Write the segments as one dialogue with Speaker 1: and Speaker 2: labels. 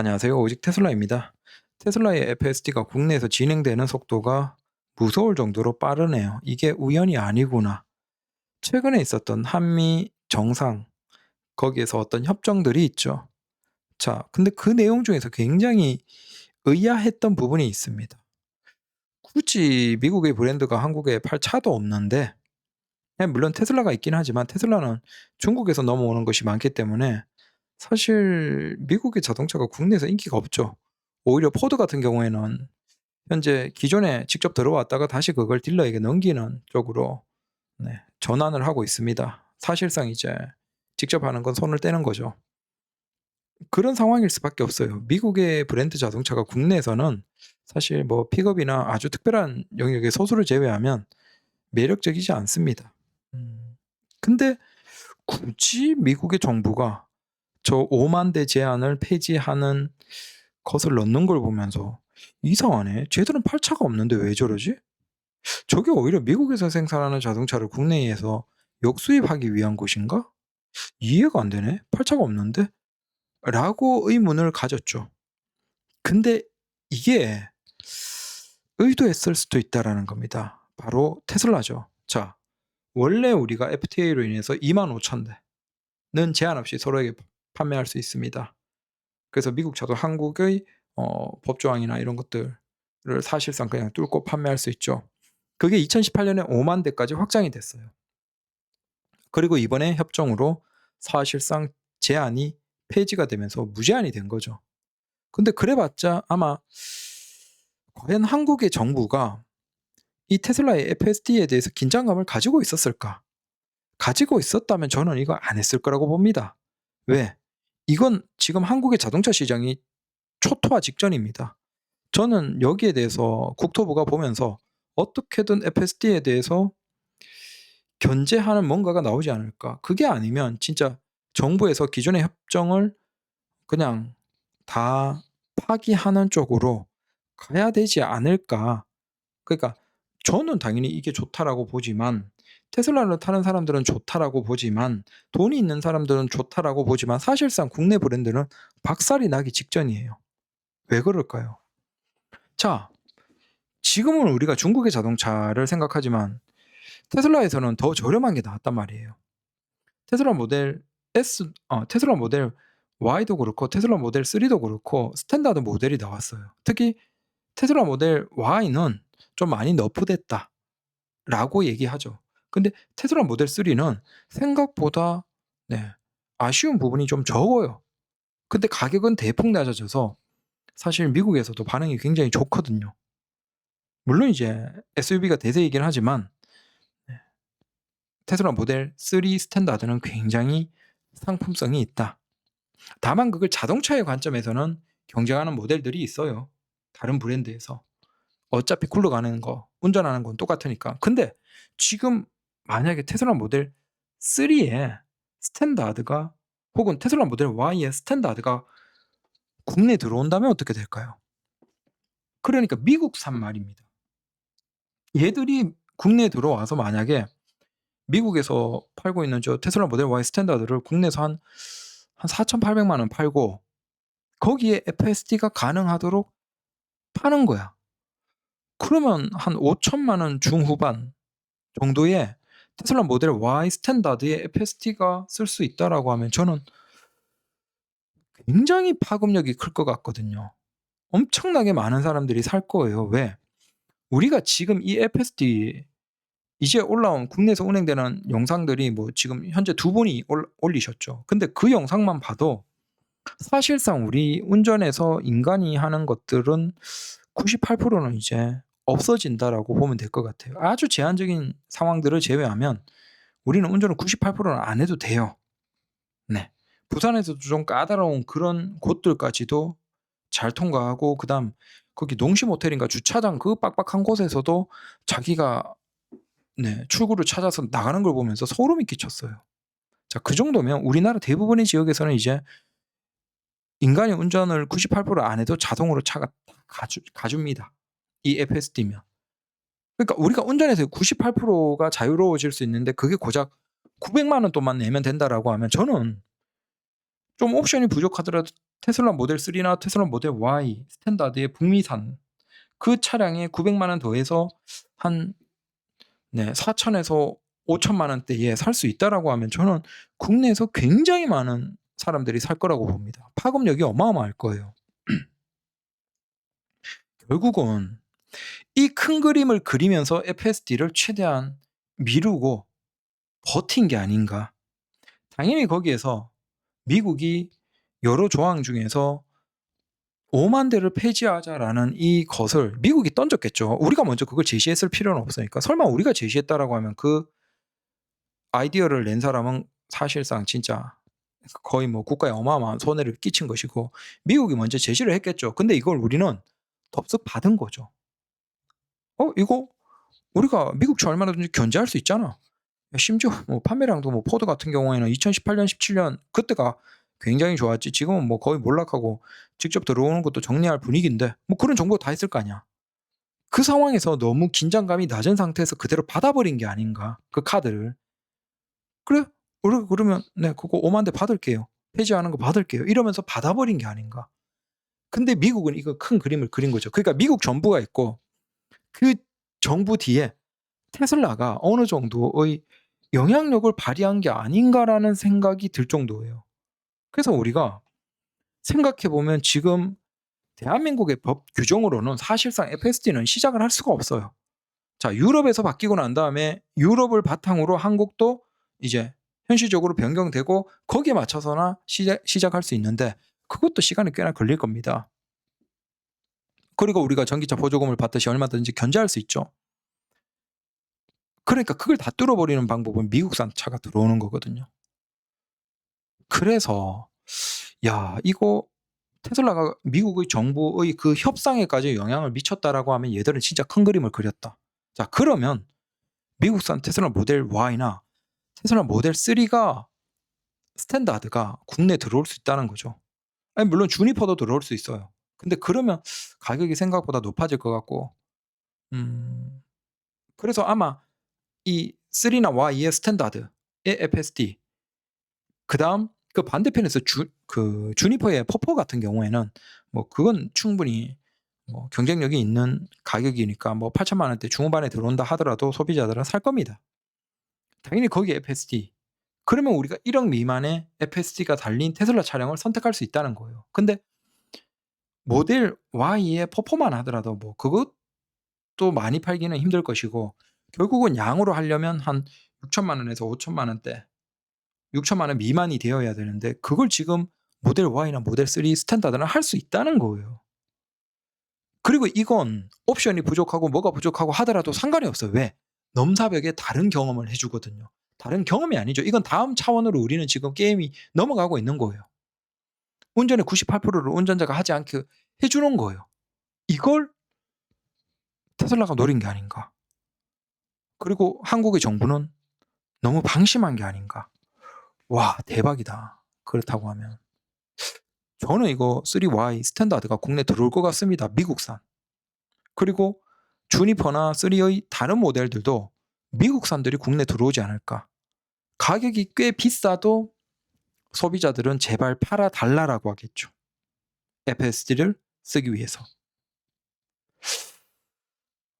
Speaker 1: 안녕하세요. 오직 테슬라입니다. 테슬라의 FSD가 국내에서 진행되는 속도가 무서울 정도로 빠르네요. 이게 우연이 아니구나. 최근에 있었던 한미 정상, 거기에서 어떤 협정들이 있죠. 자, 근데 그 내용 중에서 굉장히 의아했던 부분이 있습니다. 굳이 미국의 브랜드가 한국에 팔 차도 없는데, 예, 물론 테슬라가 있긴 하지만 테슬라는 중국에서 넘어오는 것이 많기 때문에 사실 미국의 자동차가 국내에서 인기가 없죠. 오히려 포드 같은 경우에는 현재 기존에 직접 들어왔다가 다시 그걸 딜러에게 넘기는 쪽으로 네, 전환을 하고 있습니다. 사실상 이제 직접 하는 건 손을 떼는 거죠. 그런 상황일 수밖에 없어요. 미국의 브랜드 자동차가 국내에서는 사실 뭐 픽업이나 아주 특별한 영역의 소수를 제외하면 매력적이지 않습니다. 음. 근데 굳이 미국의 정부가 저 5만 대 제한을 폐지하는 것을 넣는 걸 보면서 이상하네. 쟤들은 팔 차가 없는데 왜 저러지? 저게 오히려 미국에서 생산하는 자동차를 국내에서 역수입하기 위한 것인가? 이해가 안 되네. 팔 차가 없는데? 라고 의문을 가졌죠. 근데 이게 의도했을 수도 있다라는 겁니다. 바로 테슬라죠. 자, 원래 우리가 FTA로 인해서 2만 5천 대는 제한 없이 서로에게 판매할 수 있습니다. 그래서 미국 차도 한국의 어, 법조항이나 이런 것들을 사실상 그냥 뚫고 판매할 수 있죠. 그게 2018년에 5만 대까지 확장이 됐어요. 그리고 이번에 협정으로 사실상 제한이 폐지가 되면서 무제한이 된 거죠. 근데 그래봤자 아마 과연 한국의 정부가 이 테슬라의 FSD에 대해서 긴장감을 가지고 있었을까? 가지고 있었다면 저는 이거 안 했을 거라고 봅니다. 왜? 이건 지금 한국의 자동차 시장이 초토화 직전입니다. 저는 여기에 대해서 국토부가 보면서 어떻게든 FSD에 대해서 견제하는 뭔가가 나오지 않을까. 그게 아니면 진짜 정부에서 기존의 협정을 그냥 다 파기하는 쪽으로 가야 되지 않을까. 그러니까 저는 당연히 이게 좋다라고 보지만 테슬라를 타는 사람들은 좋다라고 보지만 돈이 있는 사람들은 좋다라고 보지만 사실상 국내 브랜드는 박살이 나기 직전이에요. 왜 그럴까요? 자, 지금은 우리가 중국의 자동차를 생각하지만 테슬라에서는 더 저렴한 게 나왔단 말이에요. 테슬라 모델 S, 어, 테슬라 모델 Y도 그렇고 테슬라 모델 3도 그렇고 스탠다드 모델이 나왔어요. 특히 테슬라 모델 Y는 좀 많이 너프됐다 라고 얘기하죠. 근데 테슬라 모델 3는 생각보다 네, 아쉬운 부분이 좀 적어요. 근데 가격은 대폭 낮아져서 사실 미국에서도 반응이 굉장히 좋거든요. 물론 이제 SUV가 대세이긴 하지만 네, 테슬라 모델 3 스탠다드는 굉장히 상품성이 있다. 다만 그걸 자동차의 관점에서는 경쟁하는 모델들이 있어요. 다른 브랜드에서. 어차피 굴러가는 거, 운전하는 건 똑같으니까. 근데 지금 만약에 테슬라 모델 3의 스탠다드가 혹은 테슬라 모델 Y의 스탠다드가 국내에 들어온다면 어떻게 될까요? 그러니까 미국산 말입니다. 얘들이 국내에 들어와서 만약에 미국에서 팔고 있는 저 테슬라 모델 Y 스탠다드를 국내에서 한, 한 4,800만 원 팔고 거기에 FSD가 가능하도록 파는 거야. 그러면 한 5천만 원 중후반 정도의 테슬라 모델 Y 스탠다드에 FSD가 쓸 수 있다라고 하면 저는 굉장히 파급력이 클 것 같거든요. 엄청나게 많은 사람들이 살 거예요. 왜? 우리가 지금 이 FSD 이제 올라온 국내에서 운행되는 영상들이 뭐 지금 현재 두 분이 올리셨죠. 근데 그 영상만 봐도 사실상 우리 운전에서 인간이 하는 것들은 98%는 이제 없어진다라고 보면 될 것 같아요. 아주 제한적인 상황들을 제외하면 우리는 운전을 98%는 안 해도 돼요. 네. 부산에서도 좀 까다로운 그런 곳들까지도 잘 통과하고 그다음 거기 농심 호텔인가 주차장 그 빡빡한 곳에서도 자기가 네, 출구를 찾아서 나가는 걸 보면서 소름이 끼쳤어요. 자, 그 정도면 우리나라 대부분의 지역에서는 이제 인간이 운전을 98%안 해도 자동으로 차가 가주, 가줍니다. 이 FSD면. 그러니까 우리가 운전해서 98%가 자유로워질 수 있는데 그게 고작 900만 원 돈만 내면 된다라고 하면 저는 좀 옵션이 부족하더라도 테슬라 모델 3나 테슬라 모델 Y 스탠다드의 북미산 그 차량에 900만 원 더해서 한 네, 4천에서 5천만 원대에 살 수 있다라고 하면 저는 국내에서 굉장히 많은 사람들이 살 거라고 봅니다. 파급력이 어마어마할 거예요. 결국은 이 큰 그림을 그리면서 FSD를 최대한 미루고 버틴 게 아닌가. 당연히 거기에서 미국이 여러 조항 중에서 5만 대를 폐지하자라는 이 것을 미국이 던졌겠죠. 우리가 먼저 그걸 제시했을 필요는 없으니까. 설마 우리가 제시했다라고 하면 그 아이디어를 낸 사람은 사실상 진짜 거의 뭐 국가에 어마어마한 손해를 끼친 것이고 미국이 먼저 제시를 했겠죠. 근데 이걸 우리는 덥석 받은 거죠. 어 이거 우리가 미국 차 얼마든지 견제할 수 있잖아. 심지어 뭐 판매량도 뭐 포드 같은 경우에는 2018년, 17년 그때가 굉장히 좋았지. 지금은 뭐 거의 몰락하고 직접 들어오는 것도 정리할 분위기인데 뭐 그런 정보 다 있을 거 아니야. 그 상황에서 너무 긴장감이 낮은 상태에서 그대로 받아버린 게 아닌가. 그 카드를. 그래? 우리가 그러면 네 그거 5만 대 받을게요. 폐지하는 거 받을게요. 이러면서 받아버린 게 아닌가. 근데 미국은 이거 큰 그림을 그린 거죠. 그러니까 미국 정부가 있고 그 정부 뒤에 테슬라가 어느 정도의 영향력을 발휘한 게 아닌가라는 생각이 들 정도예요. 그래서 우리가 생각해 보면 지금 대한민국의 법 규정으로는 사실상 FSD는 시작을 할 수가 없어요. 자, 유럽에서 바뀌고 난 다음에 유럽을 바탕으로 한국도 이제 현실적으로 변경되고 거기에 맞춰서나 시작, 시작할 수 있는데 그것도 시간이 꽤나 걸릴 겁니다. 그리고 우리가 전기차 보조금을 받듯이 얼마든지 견제할 수 있죠. 그러니까 그걸 다 뚫어버리는 방법은 미국산 차가 들어오는 거거든요. 그래서 야 이거 테슬라가 미국의 정부의 그 협상에까지 영향을 미쳤다라고 하면 얘들은 진짜 큰 그림을 그렸다. 자 그러면 미국산 테슬라 모델 Y나 테슬라 모델 3가 스탠다드가 국내 에 들어올 수 있다는 거죠. 아니 물론 주니퍼도 들어올 수 있어요. 근데 그러면 가격이 생각보다 높아질 것 같고 음 그래서 아마 이 3나 Y의 스탠다드의 FSD 그다음 그 반대편에서 주, 그 주니퍼의 퍼퍼 같은 경우에는 뭐 그건 충분히 뭐 경쟁력이 있는 가격이니까 뭐 8천만 원대 중후반에 들어온다 하더라도 소비자들은 살 겁니다. 당연히 거기에 FSD. 그러면 우리가 1억 미만의 FSD가 달린 테슬라 차량을 선택할 수 있다는 거예요. 근데 모델 Y의 퍼포만 하더라도 뭐 그것도 많이 팔기는 힘들 것이고 결국은 양으로 하려면 한 6천만 원에서 5천만 원대 6천만 원 미만이 되어야 되는데 그걸 지금 모델 Y나 모델 3 스탠다드는 할 수 있다는 거예요. 그리고 이건 옵션이 부족하고 뭐가 부족하고 하더라도 상관이 없어요. 왜? 넘사벽에 다른 경험을 해주거든요. 다른 경험이 아니죠. 이건 다음 차원으로 우리는 지금 게임이 넘어가고 있는 거예요. 운전의 98%를 운전자가 하지 않게 해주는 거예요. 이걸 테슬라가 노린 게 아닌가. 그리고 한국의 정부는 너무 방심한 게 아닌가. 와, 대박이다. 그렇다고 하면. 저는 이거 3Y 스탠다드가 국내 들어올 것 같습니다. 미국산. 그리고 주니퍼나 3의 다른 모델들도 미국산들이 국내 들어오지 않을까. 가격이 꽤 비싸도 소비자들은 제발 팔아 달라라고 하겠죠. FSD를 쓰기 위해서.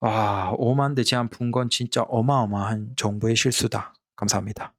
Speaker 1: 와, 5만 대 제한 푼 건 진짜 어마어마한 정부의 실수다. 감사합니다.